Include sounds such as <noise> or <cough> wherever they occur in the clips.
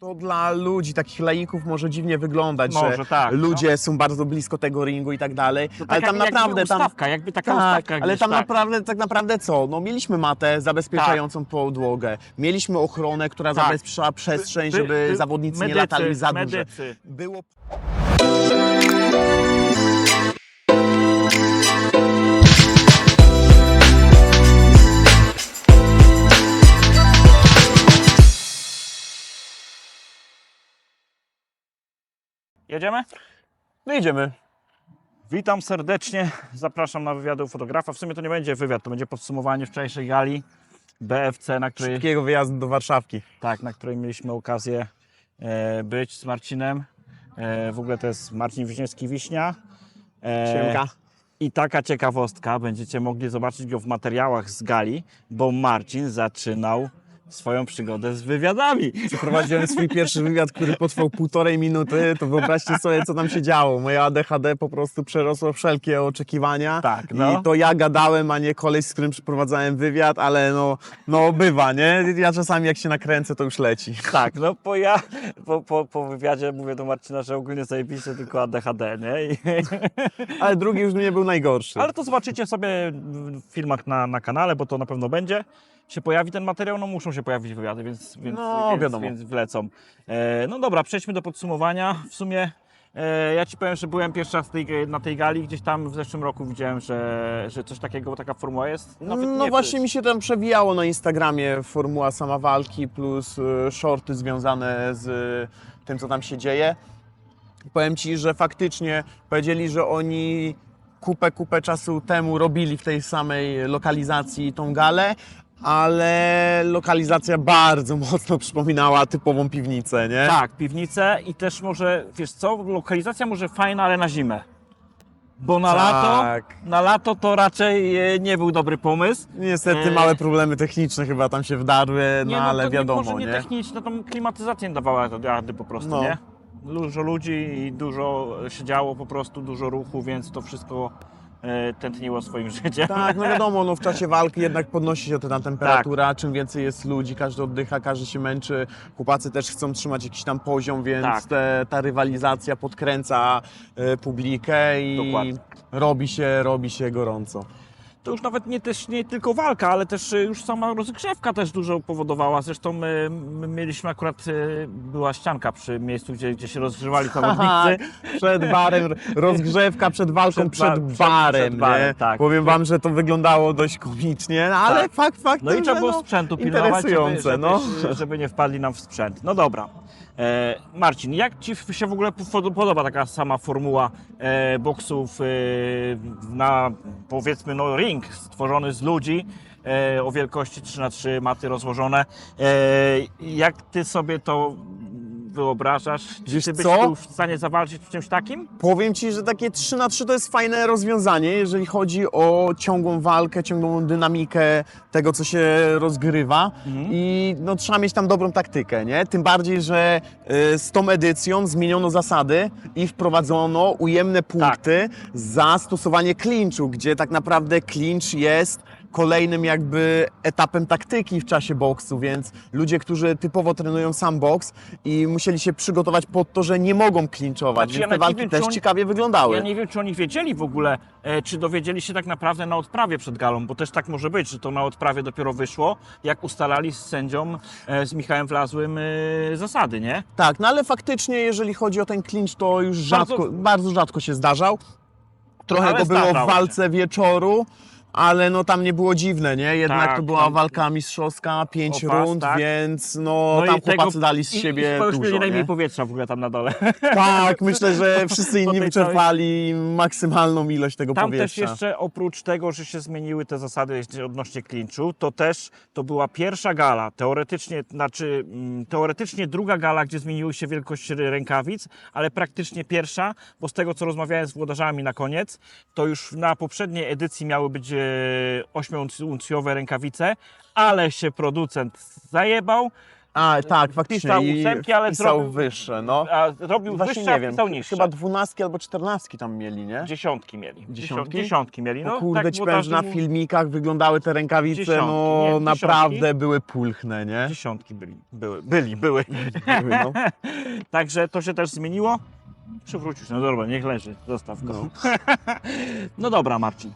To dla ludzi, takich laików może dziwnie wyglądać, Może że tak, no. ludzie są bardzo blisko tego ringu i tak dalej, To tak ale tam jak, naprawdę jakby tam... ustawka, jakby taka Tak, ustawka ale gdzieś, tam tak. naprawdę, tak naprawdę co? No mieliśmy matę zabezpieczającą podłogę, mieliśmy ochronę, która Tak. zabezpieczała przestrzeń, By- żeby by- zawodnicy nie medycy, latali za medycy. Było Jedziemy? No idziemy. Witam serdecznie, zapraszam na wywiady u fotografa. W sumie to nie będzie wywiad, to będzie podsumowanie wczorajszej gali BFC, na której, Szybkiego wyjazdu do Warszawki. tak, na której mieliśmy okazję e, być z Marcinem. E, w ogóle to jest Marcin Wiśniewski-Wiśnia. E, Siemka. I taka ciekawostka, będziecie mogli zobaczyć go w materiałach z gali, bo Marcin zaczynał swoją przygodę z wywiadami. Przeprowadziłem swój pierwszy wywiad, który potrwał półtorej minuty, to wyobraźcie sobie, co tam się działo. Moje ADHD po prostu przerosło wszelkie oczekiwania. Tak, no. I to ja gadałem, a nie koleś, z którym przeprowadzałem wywiad, ale no, no bywa, nie? Ja czasami jak się nakręcę, to już leci. Tak, no po ja po, po, po wywiadzie mówię do Marcina, że ogólnie zajebiście tylko ADHD, nie? I, <laughs> Ale drugi już nie był najgorszy. ale to zobaczycie sobie w filmach na, na kanale, bo to na pewno będzie. Się pojawi ten materiał, no muszą się pojawić wywiady, więc, więc, No, więc, wiadomo. więc wlecą. E, no dobra, przejdźmy do podsumowania. W sumie e, ja Ci powiem, że byłem pierwszy raz tej, na tej gali, gdzieś tam w zeszłym roku widziałem, że, że coś takiego, taka formuła jest. Nawet No nie właśnie ty. mi się tam przewijało na Instagramie formuła sama walki plus y, shorty związane z y, tym, co tam się dzieje. Powiem Ci, że faktycznie powiedzieli, że oni kupę, kupę czasu temu robili w tej samej lokalizacji tą galę, ale lokalizacja bardzo <laughs> mocno przypominała typową piwnicę, nie? Tak, piwnice i też może, wiesz co, lokalizacja może fajna, ale na zimę. Bo na lato, Tak. na lato to raczej e, nie był dobry pomysł. Niestety E, małe problemy techniczne chyba tam się wdarły, no, Nie, ale to wiadomo, nie, może nie, techniczne, tam klimatyzacja nie dawała rady po prostu, No. nie? Dużo ludzi i dużo się działo po prostu, dużo ruchu, więc to wszystko tętniło swoim życiem. Tak, no wiadomo, no w czasie walki jednak podnosi się ta Tak. temperatura, czym więcej jest ludzi, każdy oddycha, każdy się męczy, chłopacy też chcą trzymać jakiś tam poziom, więc Tak. te, ta rywalizacja podkręca e, publikę i Dokładnie. robi się, robi się gorąco. To już nawet nie, też, nie tylko walka, ale też e, już sama rozgrzewka też dużo powodowała. Zresztą my, my mieliśmy akurat, e, była ścianka przy miejscu, gdzie, gdzie się rozgrzewali zawodnicy. Przed barem, rozgrzewka przed walką, Przed przed, przed- barem, przed barem, nie? tak. Powiem wam, że to wyglądało dość komicznie, no, ale Tak. fakt faktem, No i trzeba było no, sprzętu pilnować, żeby, żeby, no. żeby nie wpadli nam w sprzęt. No dobra. E, Marcin, jak Ci się w ogóle po- podoba taka sama formuła e, boksów e, na powiedzmy no ring stworzony z ludzi o wielkości 3 na 3 maty rozłożone. Jak Ty sobie to wyobrażasz? Czy Wiesz Ty byś co? był w stanie zawalczyć w czymś takim? Powiem Ci, że takie 3 na 3 to jest fajne rozwiązanie, jeżeli chodzi o ciągłą walkę, ciągłą dynamikę tego, co się rozgrywa i no, trzeba mieć tam dobrą taktykę, nie? Tym bardziej, że y, z tą edycją zmieniono zasady i wprowadzono ujemne punkty za stosowanie klinczu, gdzie tak naprawdę klincz jest kolejnym jakby etapem taktyki w czasie boksu, więc ludzie, którzy typowo trenują sam boks i musieli się przygotować pod to, że nie mogą klinczować, Znaczy, ja więc te nawet nie walki wiem, też oni- ciekawie wyglądały. Ja nie wiem, czy oni wiedzieli w ogóle, e, czy dowiedzieli się tak naprawdę na odprawie przed galą, bo też tak może być, że to na odprawie dopiero wyszło, jak ustalali z sędzią, e, z Michałem Wlazłym e, zasady, nie? Tak, no ale faktycznie jeżeli chodzi o ten klincz, to już Bardzo- rzadko, bardzo, rzadko się zdarzał. Trochę Ale go było w walce wieczoru, ale no tam nie było dziwne, nie? Jednak Tak, to była tam- walka mistrzowska, pięć O pas, rund, tak. więc no, i tam tego- chłopacy dali z i- siebie i już dużo, mieli najmniej nie? powietrza w ogóle tam na dole. Tak, <laughs> myślę, że wszyscy inni tej całej- wyczerpali maksymalną ilość tego Tam też powietrza. jeszcze oprócz tego, że się zmieniły te zasady odnośnie klinczu, to też to była pierwsza gala, teoretycznie, znaczy mm, teoretycznie druga gala, gdzie zmieniły się wielkość rękawic, ale praktycznie pierwsza, bo z tego co rozmawiałem z włodarzami na koniec, to już na poprzedniej edycji miały być 8-uncjowe rękawice, ale się producent zajebał A, tak, faktycznie. Pisał ósemki, ale pisał zrobił- wyższe, no. A robił Właśnie wyższe, nie wiem, pisał niższe. chyba dwunastki albo czternastki tam mieli, nie? Dziesiątki mieli. Dziesiątki? Dziesiątki mieli. No, No, kurde, tak ci powiem, że na filmikach wyglądały te rękawice, Dziesiątki, no nie, naprawdę dziesiątki. były pulchne, nie? Dziesiątki byli. Były, byli, były. Były, no. <laughs> Także to się też zmieniło. Przywrócił się, no dobra, niech leży, zostaw go. No. <laughs> No, dobra, Marcin.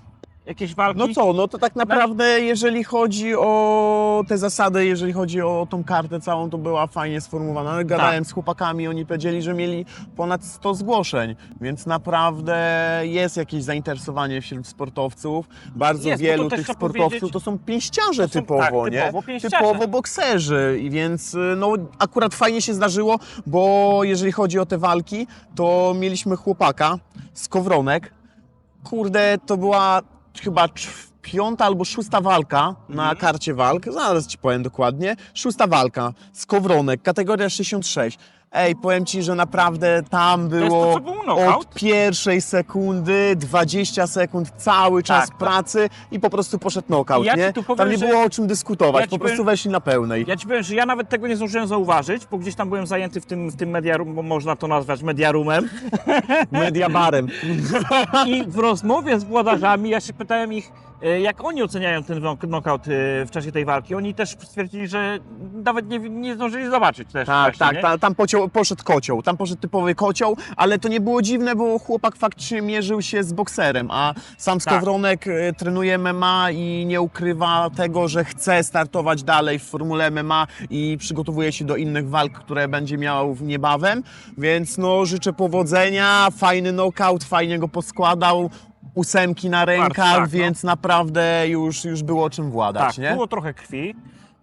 Jakieś walki? No co, no to tak naprawdę jeżeli chodzi o te zasady, jeżeli chodzi o tą kartę całą, to była fajnie sformułowana. Gadałem z chłopakami, oni powiedzieli, że mieli ponad 100 zgłoszeń, więc naprawdę jest jakieś zainteresowanie wśród sportowców. Bardzo Jest, wielu tych sportowców powiedzieć- to są pięściarze To są- typowo, tak, nie? typowo pięściarze. Typowo bokserzy, i więc y, no akurat fajnie się zdarzyło, bo jeżeli chodzi o te walki, to mieliśmy chłopaka z Kowronek. Kurde, to była chyba piąta albo szósta walka na Mhm. karcie walk, zaraz ci powiem dokładnie, szósta walka z Kowronek, kategoria 66. Ej, powiem ci, że naprawdę tam to, było knockout? od pierwszej sekundy, 20 sekund, cały czas Tak. pracy i po prostu poszedł knockout, Ja nie? tu powiem, Tam nie było o czym dyskutować, Ja po prostu powiem- weszli na pełnej. Ja ci powiem, że ja nawet tego nie zdążyłem zauważyć, bo gdzieś tam byłem zajęty w tym, w tym mediarum, bo można to nazwać mediarumem. <laughs> Media barem. <laughs> I w rozmowie z włodarzami ja się pytałem ich, jak oni oceniają ten knock- knockout e, w czasie tej walki. Oni też stwierdzili, że nawet nie, nie zdążyli zobaczyć też Tak, właśnie, tak, nie? ta, tam pociął, poszedł kocioł, tam poszedł typowy kocioł, ale to nie było dziwne, bo chłopak faktycznie mierzył się z bokserem, a sam Tak. Skowronek e, trenuje MMA i nie ukrywa tego, że chce startować dalej w formule MMA i przygotowuje się do innych walk, które będzie miał w niebawem, więc no życzę powodzenia, fajny knockout, fajnie go poskładał, ósemki na rękach, tak, no. więc naprawdę już, już było czym władać, Tak, nie? było trochę krwi,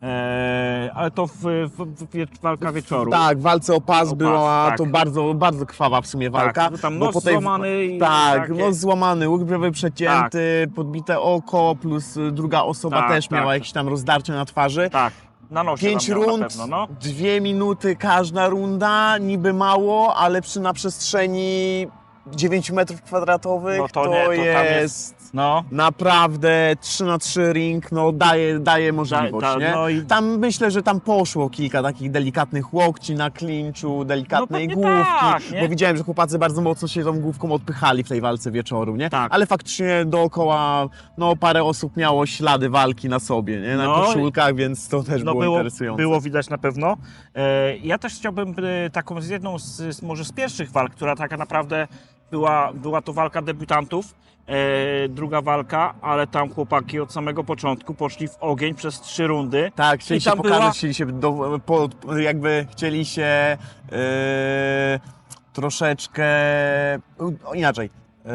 e, ale to w, w, w walka wieczoru. Tak, w walce o pas O pas, była tak. to bardzo, bardzo krwawa w sumie walka. bo tam bo nos po tej- złamany i Tak, takie- nos złamany, łuk brwi przecięty, podbite oko, plus y, druga osoba Tak, też tak. miała jakieś tam rozdarcie na twarzy. Tak, na nosie Pięć rund, pewno, no. dwie minuty każda runda, niby mało, ale przy na przestrzeni 9 metrów kwadratowych No to to, nie, to tam jest... jest- No, Naprawdę 3 na 3 ring, no daje, daje możliwość, da- nie? no i- Tam myślę, że tam poszło kilka takich delikatnych łokci na klinczu, delikatnej pewnie główki, tak, nie? bo widziałem, że chłopacy bardzo mocno się tą główką odpychali w tej walce wieczoru, nie? Tak. Ale faktycznie dookoła, no parę osób miało ślady walki na sobie, nie? Na No i- koszulkach, więc to też no było, było, interesujące. było widać na pewno. E, ja też chciałbym e, taką z jedną z, z może z pierwszych walk, która taka naprawdę była, była to walka debiutantów. E, druga walka, ale tam chłopaki od samego początku poszli w ogień przez trzy rundy. Tak, chcieli I się tam pokazać, była- chcieli się do, po, jakby chcieli się yy, troszeczkę o, inaczej. Yy,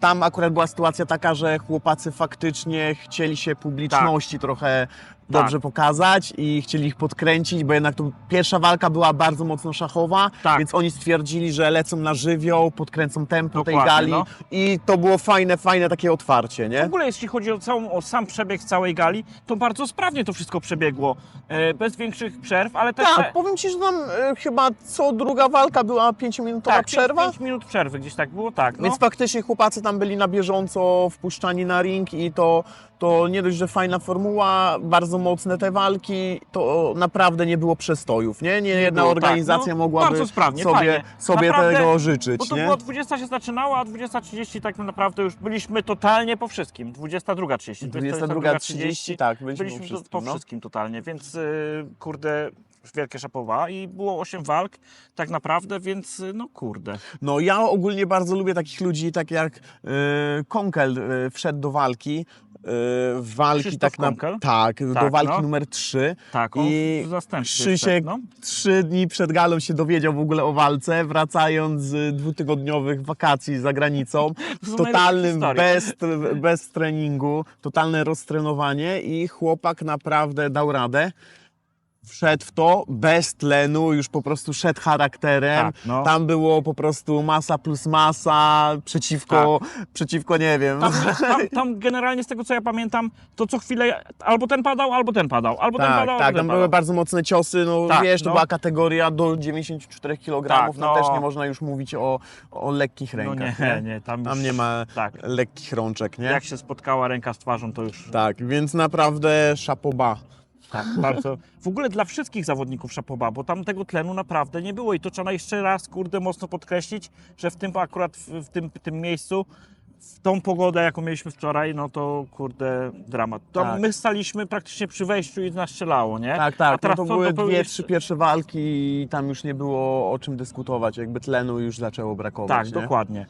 tam akurat była sytuacja taka, że chłopacy faktycznie chcieli się publiczności Tak. trochę dobrze pokazać i chcieli ich podkręcić, bo jednak to pierwsza walka była bardzo mocno szachowa, Tak. więc oni stwierdzili, że lecą na żywioł, podkręcą tempo tej Dokładnie, gali no. i to było fajne, fajne takie otwarcie, W nie? ogóle jeśli chodzi o, całą, o sam przebieg całej gali, to bardzo sprawnie to wszystko przebiegło. E, bez większych przerw, ale też... Tak, powiem Ci, że tam e, chyba co druga walka była 5-minutowa tak, przerwa. 5 minut przerwy gdzieś tak było, tak. No. Więc faktycznie chłopacy tam byli na bieżąco wpuszczani na ring i to, to nie dość, że fajna formuła, bardzo mocne te walki, to naprawdę nie było przestojów, nie? Nie jedna było, tak, organizacja no, mogłaby sprawnie, sobie, fajnie. sobie Naprawdę, tego życzyć, Bo to nie? było 20 się zaczynało, a 20.30 tak naprawdę już byliśmy totalnie po wszystkim. 22.30. 22.30, tak, byliśmy, Byliśmy po to- po no. wszystkim totalnie, więc yy, kurde, wielkie szapowa i było 8 walk tak naprawdę, więc yy, no kurde. No ja ogólnie bardzo lubię takich ludzi, tak jak y, Konkel y, wszedł do walki, y, walki Krzysztof tak na, Konkel? tak, do Tak, walki no. numer 3 Tak, on i w Krzysiek no. dni przed galą się dowiedział w ogóle o walce, wracając z dwutygodniowych wakacji za granicą, <laughs> są totalnym bez, bez treningu, totalne roztrenowanie i chłopak naprawdę dał radę. Wszedł w to bez tlenu, już po prostu szedł charakterem. Tak, no. Tam było po prostu masa plus masa przeciwko, Tak. przeciwko nie wiem. Tam, tam, tam generalnie z tego co ja pamiętam, to co chwilę albo ten padał, albo ten padał, albo ten Tak, padał, tak, ten tam były padał. bardzo mocne ciosy, no Tak, wiesz, to no. była kategoria do 94 kg, Tak, no, no. też nie można już mówić o, o lekkich No rękach. nie, nie, tam, Tam już- nie ma Tak, lekkich rączek, nie? jak się spotkała ręka z twarzą, to już Tak, więc naprawdę szapoba. Tak, bardzo. W ogóle dla wszystkich zawodników szapoba, bo tam tego tlenu naprawdę nie było i to trzeba jeszcze raz, kurde, mocno podkreślić, że w tym akurat w, w tym, tym miejscu, w tą pogodę, jaką mieliśmy wczoraj, no to kurde, dramat. Tam Tak. My staliśmy praktycznie przy wejściu i nas strzelało, nie? Tak, A tak. No teraz to były to były dwie, jeszcze- trzy pierwsze walki i tam już nie było o czym dyskutować. Jakby tlenu już zaczęło brakować. Tak, nie? dokładnie.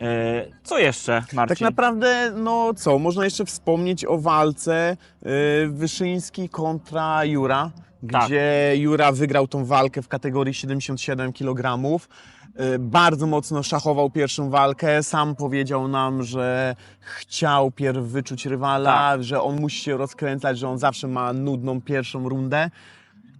E, co jeszcze, Marcin? Tak naprawdę, no co, można jeszcze wspomnieć o walce y, Wyszyński kontra Jura, Tak. gdzie Jura wygrał tą walkę w kategorii 77 kg. Y, Bardzo mocno szachował pierwszą walkę. Sam powiedział nam, że chciał pierw wyczuć rywala, Tak. że on musi się rozkręcać, że on zawsze ma nudną pierwszą rundę.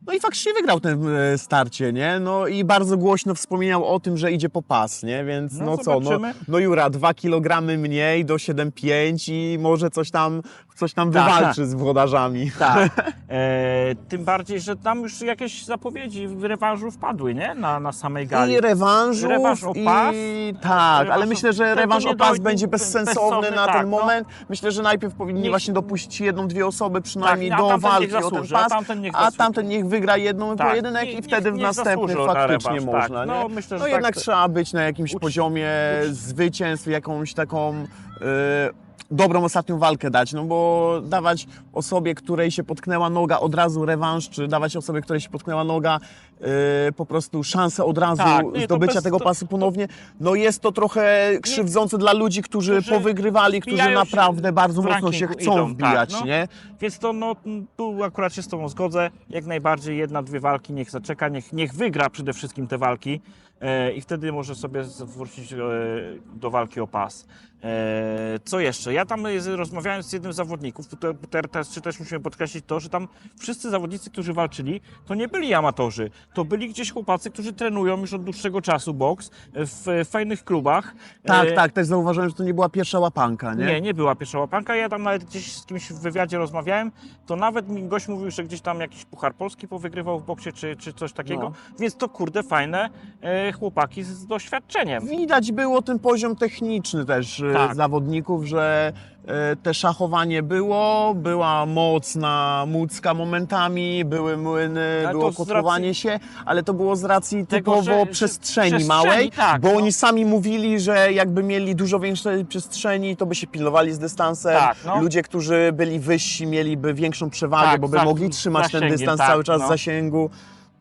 No i faktycznie wygrał ten e, starcie, nie? No i bardzo głośno wspominał o tym, że idzie po pas, nie? Więc No, no, co, no, no Jura, 2 kg mniej do 7,5 i może coś tam, coś tam Tak. wywalczy z włodarzami. Tak. <laughs> E, tym bardziej, że tam już jakieś zapowiedzi w rewanżu wpadły, nie? Na, na samej gali. I rewanżów, Rewanż o pas? i tak, Rewanż ale myślę, że rewanż o pas będzie bezsensowny, bezsensowny na tak, ten no. moment. Myślę, że najpierw powinni Niech- właśnie dopuścić jedną, dwie osoby przynajmniej Tak, do walki niech o ten zasłuży, a pas, tamten niech a zasłuży. tamten niech wygra jedną Tak, pojedynek niech- i wtedy w niech następnym zasłużył na faktycznie rewanż, tak. można, No, myślę, no jednak tak- trzeba być na jakimś poziomie zwycięstw, jakąś taką... y, dobrą ostatnią walkę dać, no bo dawać osobie, której się potknęła noga od razu rewanż, czy dawać osobie, której się potknęła noga y, po prostu szansę od razu Tak, nie, zdobycia bez- tego to- pasu ponownie, no jest to trochę krzywdzące dla ludzi, którzy, Którzy powygrywali, którzy naprawdę bardzo mocno się chcą idą, wbijać, tak, no. nie? Więc to no, tu akurat się z Tobą zgodzę. Jak najbardziej jedna, dwie walki niech zaczeka, niech, niech wygra przede wszystkim te walki i wtedy może sobie wrócić e, do walki o pas. E, co jeszcze? Ja tam e, rozmawiałem z jednym z zawodników, teraz czy też musimy podkreślić to, że tam wszyscy zawodnicy, którzy walczyli, to nie byli amatorzy. To byli gdzieś chłopacy, którzy trenują już od dłuższego czasu boks w fajnych klubach. Tak, E, tak, też zauważyłem, że to nie była pierwsza łapanka, nie? nie, nie była pierwsza łapanka. Ja tam nawet gdzieś z kimś w wywiadzie rozmawiałem, to nawet mi gość mówił, że gdzieś tam jakiś puchar polski powygrywał w boksie, czy, czy coś takiego. No. Więc to kurde fajne e, chłopaki z, doświadczeniem. Widać było ten poziom techniczny też e, Tak. zawodników, że e, te szachowanie było, była mocna mucka momentami, były młyny, Ale było kotłowanie się, ale to było z racji Tego, typowo że- przestrzeni, przestrzeni, małej, tak, bo no. oni sami mówili, że jakby mieli dużo większej przestrzeni, to by się pilnowali z dystansem. Tak, no. Ludzie, którzy byli wyżsi, mieliby większą przewagę, Tak, bo by mogli trzymać ten dystans tak, cały czas no. zasięgu.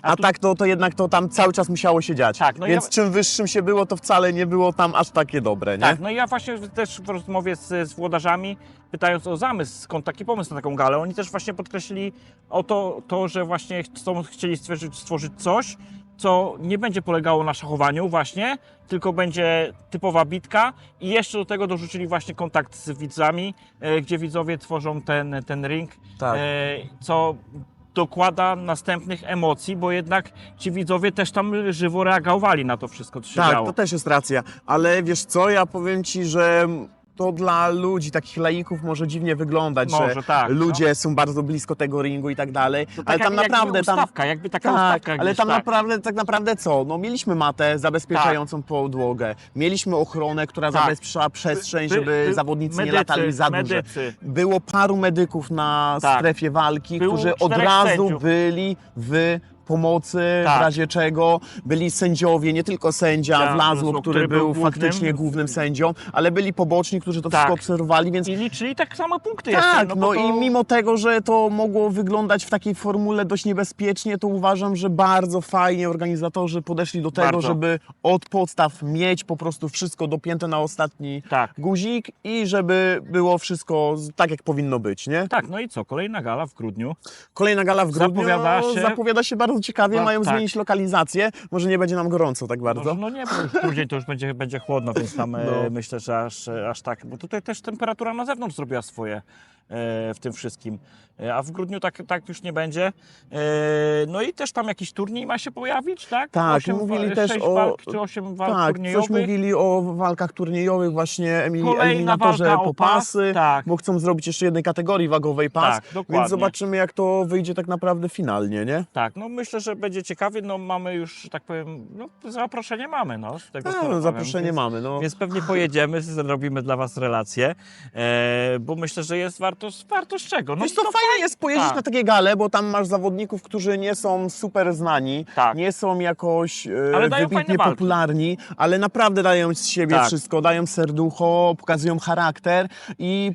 A, A tu- tak to, to jednak to tam cały czas musiało się dziać. Tak, no Więc ja- czym wyższym się było, to wcale nie było tam aż takie dobre, nie? Tak, no i ja właśnie też w rozmowie z, z włodarzami, pytając o zamysł, skąd taki pomysł na taką galę, oni też właśnie podkreślili o to, to że właśnie chcą, chcieli stworzyć, stworzyć coś, co nie będzie polegało na szachowaniu właśnie, tylko będzie typowa bitka i jeszcze do tego dorzucili właśnie kontakt z widzami, e, gdzie widzowie tworzą ten, ten ring, Tak. e, co dokłada następnych emocji, bo jednak ci widzowie też tam żywo reagowali na to wszystko, co się Tak, działo. to też jest racja. Ale wiesz co, ja powiem ci, że to dla ludzi, takich laików może dziwnie wyglądać, Może że tak, no. ludzie są bardzo blisko tego ringu i tak dalej. To tak ale tam naprawdę jakby tam. ustawka, jakby taka Tak, ustawka ale gdzieś, tam tak. naprawdę, tak naprawdę co? No mieliśmy matę zabezpieczającą podłogę, mieliśmy ochronę, która Tak. zabezpieczała przestrzeń, By- żeby by- zawodnicy medycy, nie latali za duże. medycy. Było paru medyków na Tak. strefie walki, Było którzy od razu sędziów. byli w pomocy, Tak. w razie czego byli sędziowie, nie tylko sędzia Tak, Wlazło, który który, był głównym. faktycznie głównym sędzią, ale byli poboczni, którzy to Tak. wszystko obserwowali, więc I liczyli tak samo punkty tak, jeszcze. no, bo to... i mimo tego, że to mogło wyglądać w takiej formule dość niebezpiecznie, to uważam, że bardzo fajnie organizatorzy podeszli do tego, Bardzo. żeby od podstaw mieć po prostu wszystko dopięte na ostatni Tak. guzik i żeby było wszystko tak, jak powinno być, nie? Tak, no i co? Kolejna gala w grudniu. Kolejna gala w grudniu Zapowiada się- zapowiada się bardzo ciekawie, No, mają tak. zmienić lokalizację, może nie będzie nam gorąco tak bardzo. Może, no nie, bo później to już będzie, będzie chłodno, więc tam e, No. myślę, że aż, aż tak. Bo tutaj też temperatura na zewnątrz zrobiła swoje e, w tym wszystkim. E, a w grudniu tak, tak już nie będzie. E, no i też tam jakiś turniej ma się pojawić, tak? Tak, Osiem mówili wa- też o- Walk, czy 8 walk Tak, turniejowych. coś mówili o walkach turniejowych, właśnie eliminatorze walka o po pas, pasy, tak. bo chcą zrobić jeszcze jednej kategorii wagowej pas, Tak, dokładnie. więc zobaczymy jak to wyjdzie tak naprawdę finalnie, nie? Tak, no myślę, że będzie ciekawie. No mamy już, tak powiem, no zaproszenie mamy, no. Z tego, A, no, rozmawiam, zaproszenie więc, mamy, no. Więc pewnie pojedziemy, <laughs> zrobimy dla Was relację, e, bo myślę, że jest war, warto, z- warto z czego? No Wiesz co, to fajnie jest pojeździć tak. na takie gale, bo tam masz zawodników, którzy nie są super znani, Tak. nie są jakoś e, Ale wybitnie popularni, ale naprawdę dają z siebie Tak. wszystko, dają serducho, pokazują charakter i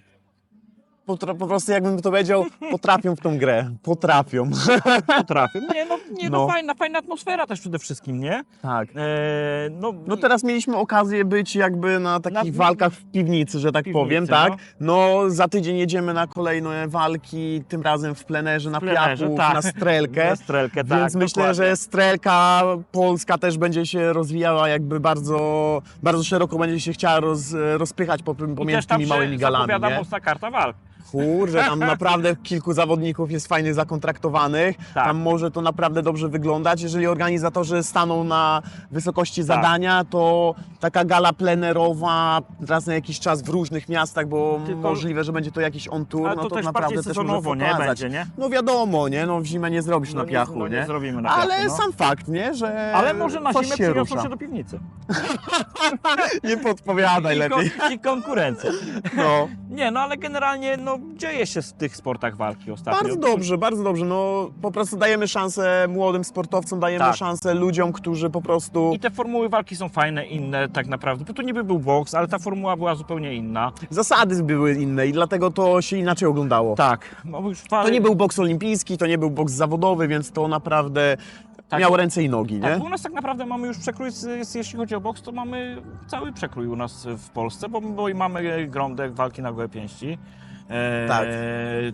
po prostu jakbym to powiedział, potrafią w tą grę, potrafią. <laughs> potrafię. Nie, no, nie, no. No. fajna, fajna atmosfera też przede wszystkim, nie? tak. E, no, No teraz mieliśmy okazję być jakby na takich Na- walkach w piwnicy, że tak piwnicy, powiem, tak? No za tydzień jedziemy na kolejne walki, tym razem w plenerze, na plenerze, piachu, tak. na strelkę. Na strelkę, tak, Więc myślę, dokładnie. że strelka polska też będzie się rozwijała jakby bardzo, bardzo szeroko będzie się chciała roz, rozpychać po- pomiędzy tymi małymi galami, zapowiada nie? mocna karta walk. Kurczę, tam <laughs> naprawdę kilku zawodników jest fajnych zakontraktowanych. Tak. Tam może to naprawdę dobrze wyglądać. Jeżeli organizatorzy staną na wysokości Tak. zadania, to taka gala plenerowa raz na jakiś czas w różnych miastach, bo Tylko- możliwe, że będzie to jakiś on tour, no to, to, też naprawdę też może sezonowo, nie? pokazać. Będzie, nie? No wiadomo, nie? No w zimę nie zrobisz No na piachu, no nie? nie zrobimy na piachu, Ale no. sam fakt, nie? Że Ale może na zimę się przyniosą się do piwnicy. <laughs> Nie podpowiadaj I, lepiej. kon- I konkurencja. No. Nie, no ale generalnie no, dzieje się w tych sportach walki ostatnio. Bardzo dobrze, bardzo dobrze. No po prostu dajemy szansę młodym sportowcom, dajemy Tak. szansę ludziom, którzy po prostu I te formuły walki są fajne, inne tak naprawdę. Bo to niby był boks, ale ta formuła była zupełnie inna. zasady były inne i dlatego to się inaczej oglądało. Tak. No, już To nie był boks olimpijski, to nie był boks zawodowy, więc to naprawdę Tak. miało ręce i nogi, Tak, nie? bo u nas tak naprawdę mamy już przekrój, z- z- jeśli chodzi o boks, to mamy cały przekrój u nas w Polsce, bo, bo i mamy grądek walki na gołe pięści. E, Tak.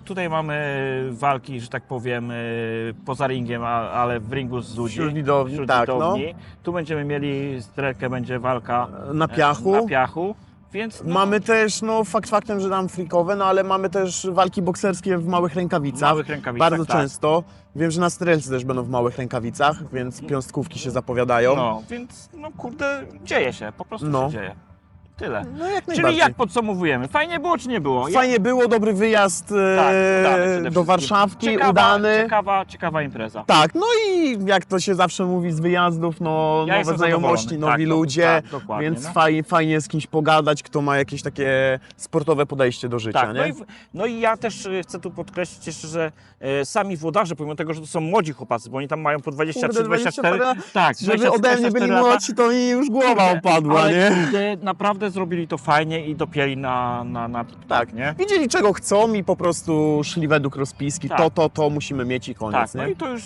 Tutaj mamy walki, że tak powiem, e, poza ringiem, ale w ringu z ludzi. Wśród widowni, wśród tak, no. widowni. Tu będziemy mieli strelkę, będzie walka Na e, piachu. Na piachu. Więc no, Mamy też, no fakt faktem, że tam freakowe, no ale mamy też walki bokserskie w małych rękawicach. małych rękawicach. Bardzo tak. często. Wiem, że na strelcy też będą w małych rękawicach, więc piąstkówki się zapowiadają. No, więc no kurde, dzieje się, po prostu No. się dzieje. Tyle. No, jak Czyli najbardziej. jak podsumowujemy? Fajnie było czy nie było? Fajnie było, dobry wyjazd e, Tak, udany przede do wszystkim. Warszawki, ciekawa, udany. Ciekawa, ciekawa impreza. Tak, no i jak to się zawsze mówi z wyjazdów, no Ja nowe jestem znajomości, zadowolony. nowi Tak, to- ludzie, tak, dokładnie, więc no. fajnie, fajnie z kimś pogadać, kto ma jakieś takie sportowe podejście do życia, Tak, nie? no i, w- no i ja też y, chcę tu podkreślić jeszcze, że e, sami włodarze, pomimo tego, że to są młodzi chłopacy, bo oni tam mają po 23, Kurde, 24, 24 tak, Żeby 20, ode mnie byli 24 lata. młodsi, to mi już głowa opadła, Ale nie? kurde, naprawdę zrobili to fajnie i dopięli na, na, na Tak, nie? Wiedzieli czego chcą i po prostu szli według rozpiski, Tak. to, to, to musimy mieć i koniec, Tak, nie? no i to już,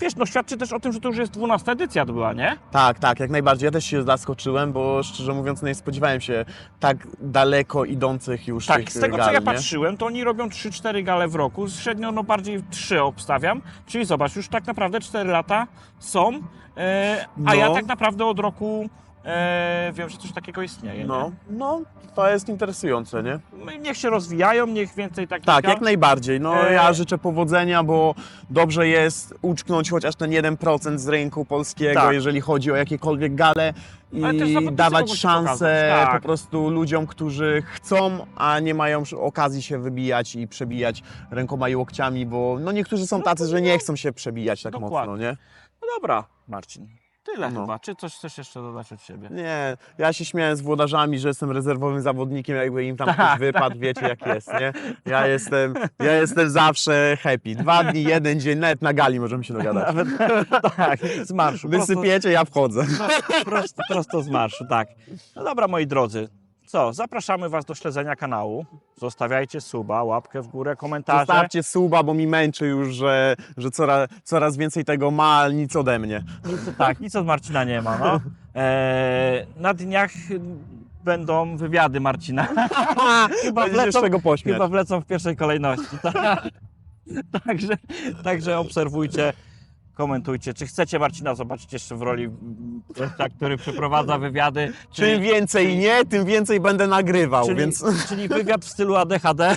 wiesz, no świadczy też o tym, że to już jest 12 edycja to była, nie? Tak, tak, jak najbardziej. Ja też się zaskoczyłem, bo szczerze mówiąc nie spodziewałem się tak daleko idących już Tak, z tego gal, co ja nie? patrzyłem, to oni robią 3-4 gale w roku, średnio no bardziej 3 obstawiam, czyli zobacz, już tak naprawdę 4 lata są, e, a No. ja tak naprawdę od roku e, wiem, że coś takiego istnieje. No, no, to jest interesujące, nie? No niech się rozwijają, niech więcej takich Tak, jak najbardziej. No E, ja życzę powodzenia, bo dobrze jest uczknąć chociaż ten 1% z rynku polskiego, Tak. jeżeli chodzi o jakiekolwiek gale Ale też i zawodnicy mogą dawać się szansę pokazać, tak. po prostu ludziom, którzy chcą, a nie mają okazji się wybijać i przebijać rękoma i łokciami, bo no niektórzy są tacy, że nie chcą się przebijać tak Dokładnie. mocno, nie? No dobra, Marcin, tyle No. chyba. Czy coś chcesz jeszcze dodać od siebie? Nie, ja się śmiałem z włodarzami, że jestem rezerwowym zawodnikiem, jakby im tam Tak, ktoś wypadł, wiecie jak jest, nie? Ja jestem, ja jestem zawsze happy. Dwa dni, jeden dzień, nawet na gali możemy się dogadać. Nawet <laughs> tak, z marszu. Prosto, Wysypiecie, ja wchodzę. prosto, prosto z marszu, tak. No dobra, moi drodzy. Co, zapraszamy Was do śledzenia kanału. Zostawiajcie suba, łapkę w górę, komentarze. Zostawcie suba, bo mi męczy już, że, że coraz, coraz więcej tego ma, ale nic ode mnie. Nic, tak, nic od Marcina nie ma. No. Eee, na dniach będą wywiady Marcina. <laughs> Chyba wlecą, pośmiać. chyba wlecą w pierwszej kolejności. <laughs> Tak. także, także obserwujcie, komentujcie. Czy chcecie Marcina zobaczyć jeszcze w roli mm, gościa, który przeprowadza <laughs> wywiady? Czym Czy, więcej nie, tym więcej będę nagrywał, czyli, więc <laughs> czyli wywiad w stylu ADHD. <laughs>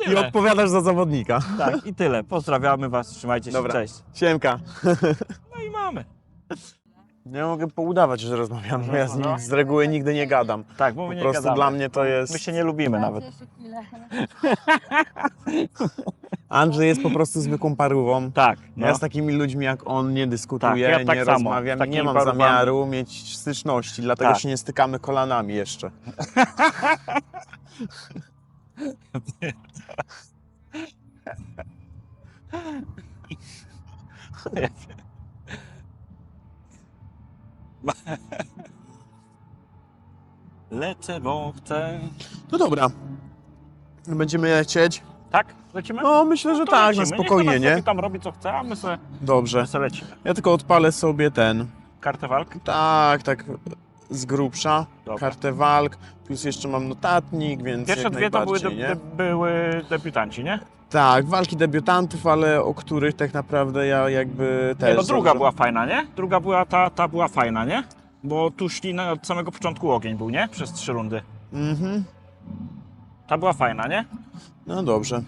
i Tyle. odpowiadasz za zawodnika. Tak, i tyle. Pozdrawiamy Was, trzymajcie się, Dobra. cześć. Siemka. No i mamy. Nie mogę poudawać, że rozmawiam, bo ja z nim No. z reguły nigdy nie gadam. Tak, bo my Po nie prostu gadamy. dla mnie to jest... My się nie lubimy nawet. Jeszcze chwilę. Andrzej jest po prostu zwykłą parówą. Tak. No. Ja z takimi ludźmi jak on nie dyskutuję, Tak, ja tak nie samo. rozmawiam nie mam parówami. zamiaru mieć styczności, dlatego Tak. się nie stykamy kolanami jeszcze. Lecę, bo chcę. No dobra. Będziemy lecieć. Tak? Lecimy? No, myślę, że To tak, lecimy. na Niech spokojnie, ona nie? sobie tam robi co chce, a my sobie, Dobrze. my sobie lecimy. Ja tylko odpalę sobie ten. Kartę walk? Tak, tak z grubsza. Dobra. Kartę walk, plus jeszcze mam notatnik, więc. Pierwsze jak dwie to były, de, najbardziej, de, nie? były debiutanci, nie? Tak, walki debiutantów, ale o których tak naprawdę ja jakby też. Nie, no druga dobrze- była fajna, nie? Druga była, ta, ta była fajna, nie? Bo tu szli na, od samego początku ogień był, nie? Przez trzy rundy. Mhm. Ta była fajna, nie? No dobrze.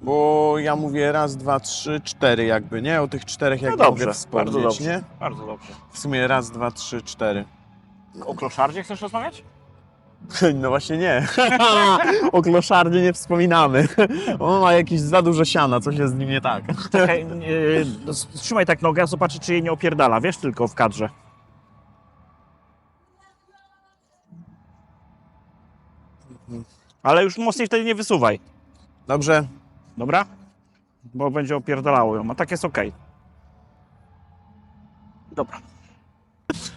Bo ja mówię raz, dwa, trzy, cztery jakby, nie? O tych czterech No jak dobrze, mogę wspomnieć, bardzo dobrze. nie? Bardzo dobrze. W sumie raz, dwa, trzy, cztery. O kloszardzie chcesz rozmawiać? <laughs> No właśnie nie. <laughs> o kloszardzie nie wspominamy. <laughs> On ma jakieś za dużo siana, coś jest z nim nie tak. Czekaj, yy, trzymaj tak nogę, zobaczę, czy jej nie opierdala, wiesz, tylko w kadrze. Ale już mocniej wtedy nie wysuwaj, Dobrze. dobra? Bo będzie opierdalało ją, a tak jest okej. Dobra.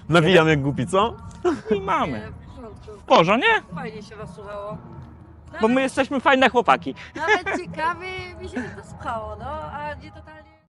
Nawijam jak głupi, co? I mamy. W porządku. Nie? Fajnie się was słuchało. Bo my jesteśmy fajne chłopaki. Nawet ciekawie mi się to słuchało, no, a nie totalnie